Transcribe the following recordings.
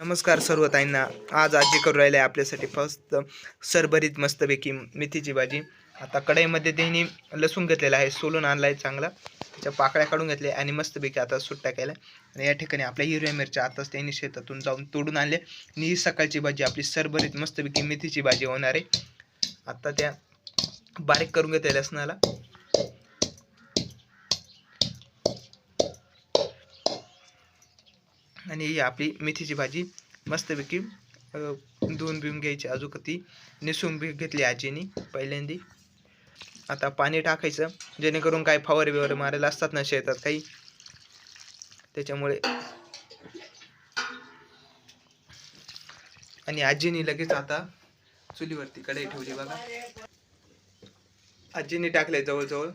नमस्कार सर्व ताईंना. आज आजी करू राहिले आपल्यासाठी फक्त सरभरीत मस्तपैकी मेथीची भाजी. आता कढईमध्ये त्यांनी लसूण घेतलेला आहे. सोलून आणला आहे चांगला. त्याच्या पाकळ्या काढून घेतल्या आणि मस्तपैकी आता सुट्टा केल्या. आणि या ठिकाणी आपल्या हिरव्या मिरच्या आताच त्यांनी शेतातून जाऊन तोडून आणले आणि ही सकाळची भाजी आपली सरभरीत मस्तपैकी मेथीची भाजी होणार आहे. आता त्या बारीक करून घेतलेल्या लसणाला आणि ही आपली मेथीची भाजी मस्तपैकी धुवून बिवून घ्यायची अजून ती. निसून बी घेतली आजीनी पहिल्यांदी. आता पाणी टाकायचं जेणेकरून काही फवारे बिवारे मारायला असतात ना शेतात काही. त्याच्यामुळे. आणि आजीनी लगेच आता चुलीवरती कढई ठेवली बघा. आजीनी टाकले जवळजवळ.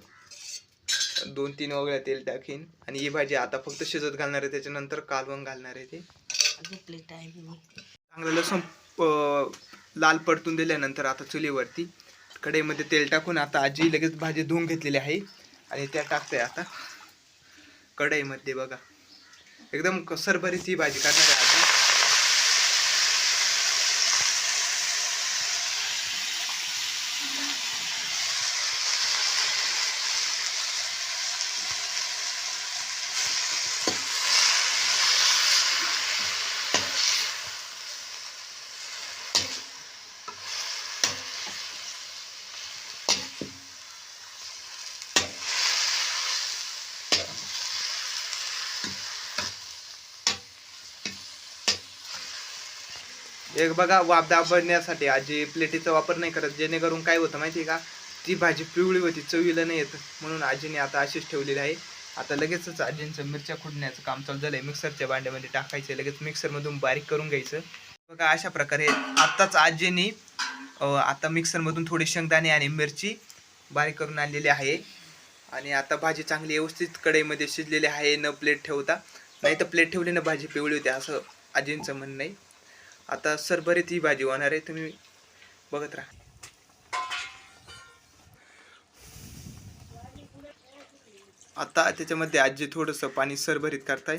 दोन तीन वगळ्या तेल टाकीन. आणि ही भाजी आता फक्त शिजत घालणार आहे त्याच्यानंतर कालवण घालणार आहे ते. चांगलं लसूण लाल परतून दिल्यानंतर आता चुलीवरती कढईमध्ये तेल टाकून आता आजी लगेच भाजी धुवून घेतलेली आहे. आणि त्या टाकते आता कढईमध्ये बघा. एकदम सरभरीत ही भाजी करणार आहे एक बघा वाफ दाबण्यासाठी आजी प्लेटीचा वापर नाही करत जेणेकरून काय होतं माहिती आहे का? ती भाजी पिवळी होती चवीला नाही येत. म्हणून आजीने आता अशीच ठेवलेली आहे. आता लगेचच आजींचं मिरच्या खुडण्याचं काम चालू झालंय. मिक्सरच्या भांड्यामध्ये टाकायचं लगेच मिक्सरमधून बारीक करून घ्यायचं. बघा अशा प्रकारे आत्ताच आजीनी आता मिक्सरमधून थोडी शेंगदाणे आणि मिरची बारीक करून आणलेली आहे. आणि आता भाजी चांगली व्यवस्थित कढईमध्ये शिजलेली आहे. न प्लेट ठेवता. नाही तर प्लेट ठेवली ना भाजी पिवळी होती असं आजींचं म्हणणं आहे. आता सरभरीत ही भाजी होणार आहे तुम्ही बघत राहा. आता त्याच्यामध्ये आजी थोडंसं पाणी सरभरीत करताय.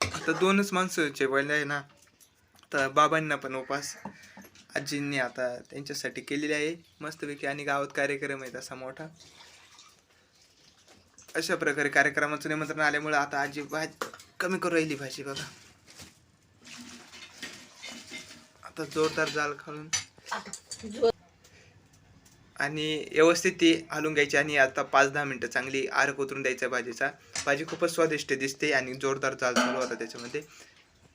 आता दोनच माणसं जेवायला आहे ना तर बाबांना पण उपास. आजींनी आता त्यांच्यासाठी केलेली आहे. मस्तपैकी आणि गावात कार्यक्रम आहे तसा मोठा. अशा प्रकारे कार्यक्रमाचं निमंत्रण आल्यामुळे आता आजी भाजी कमी करू राहिली भाजी बघा. आता जोरदार जाल खालून. आणि व्यवस्थित ती हलवून घ्यायची आणि आता पाच दहा मिनटं चांगली आरक उतरून द्यायचा भाजीचा. भाजी खूपच स्वादिष्ट दिसते आणि जोरदार जाल चालू होता त्याच्यामध्ये.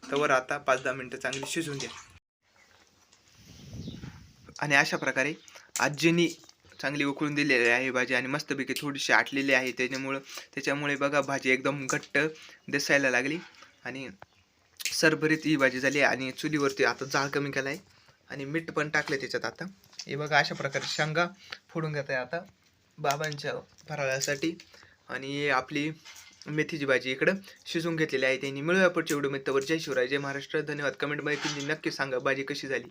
तवर आता पाच दहा मिनटं चांगली शिजवून द्या आणि अशा प्रकारे आजीनी चांगली उकळून दिलेली आहे भाजी आणि मस्तपैकी थोडीशी आटलेली आहे. त्याच्यामुळं त्याच्यामुळे बघा भाजी एकदम घट्ट दिसायला लागली. आणि सरभरीत ही भाजी झाली आणि चुलीवरती आता जाळ कमी केला आहे आणि मीठ पण टाकलं त्याच्यात आता. हे बघा अशा प्रकारे शेंगा फोडून घेत आहे आता बाबांच्या फराळासाठी. आणि आपली मेथीची भाजी इकडं शिजवून घेतलेली आहे त्यांनी. मिळूया पुढच्या व्हिडिओ मित्रावर जय शिवराय जय महाराष्ट्र. धन्यवाद. कमेंटमध्ये तुम्ही नक्की सांगा भाजी कशी झाली?